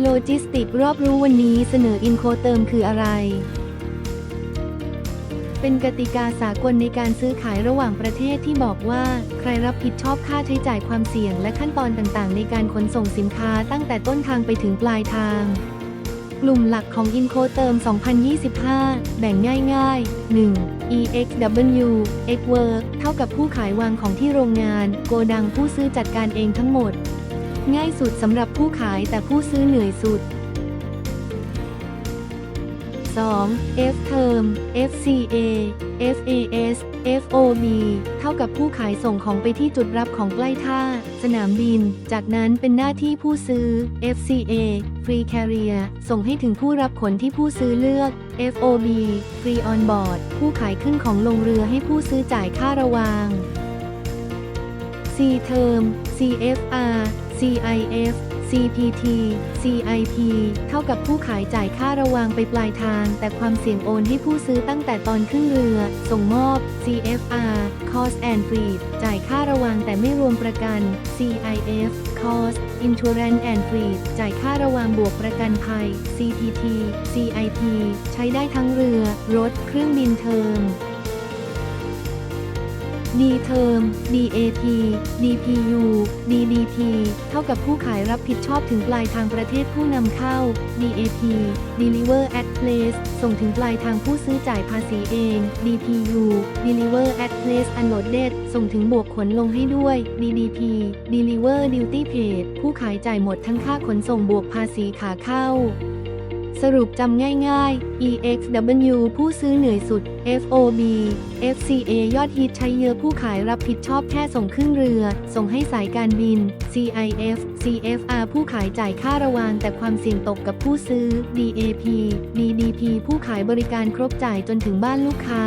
โลจิสติกรอบรู้วันนี้เสนออินโคเติมคืออะไร เป็นกติกาสากลในการซื้อขายระหว่างประเทศที่บอกว่า ใครรับผิดชอบค่าใช้จ่ายความเสี่ยงและขั้นตอนต่างๆ ในการขนส่งสินค้าตั้งแต่ต้นทางไปถึงปลายทางกลุ่มหลักของ i n c o t e r m 2025 แบ่งง่ายๆ 1. EXW X Work เท่ากับผู้ขายวางของที่โรงงาน โกดังผู้ซื้อจัดการเองทั้งหมด ง่ายสุดสำหรับผู้ขายแต่ผู้ซื้อเหนื่อยสุด 2. F Term FCA FAS FOB เท่ากับผู้ขายส่งของไปที่จุดรับของใกล้ท่า สนามบิน จากนั้นเป็นหน้าที่ผู้ซื้อ FCA Free Carrier ส่งให้ถึงผู้รับขนที่ผู้ซื้อเลือก FOB Free On Board ผู้ขายขึ้นของลงเรือให้ผู้ซื้อจ่ายค่าระวาง C Term CFR CIF CPT CIP เท่ากับผู้ขายจ่ายค่าระวางไปปลายทาง แต่ความเสี่ยงโอนให้ผู้ซื้อตั้งแต่ตอนขึ้นเรือ ส่งมอบ CFR Cost and Freight จ่ายค่าระวางแต่ไม่รวมประกัน CIF Cost Insurance and Freight จ่ายค่าระวางบวกประกันภัย CPT CIP ใช้ได้ทั้งเรือ รถ เครื่องบินเทอม D Term DAP DPU DDP เท่ากับผู้ขายรับผิดชอบถึงปลายทางประเทศผู้นำเข้า DAP Deliver at Place ส่งถึงปลายทางผู้ซื้อจ่ายภาษีเอง DPU Deliver at Place Unloaded ส่งถึงบวกขนลงให้ด้วย DDP Deliver Duty Paid ผู้ขายจ่ายหมดทั้งค่าขนส่งบวกภาษีขาเข้า สรุปจำง่ายๆ EXW ผู้ซื้อเหนื่อยสุด FOB FCA ยอดฮิตใช้เยอะผู้ขายรับผิดชอบแค่ส่งขึ้นเรือ ส่งให้สายการบิน CIF CFR ผู้ขายจ่ายค่าระวางแต่ความเสี่ยงตกกับผู้ซื้อ DAP DDP ผู้ขายบริการครบจ่ายจนถึงบ้านลูกค้า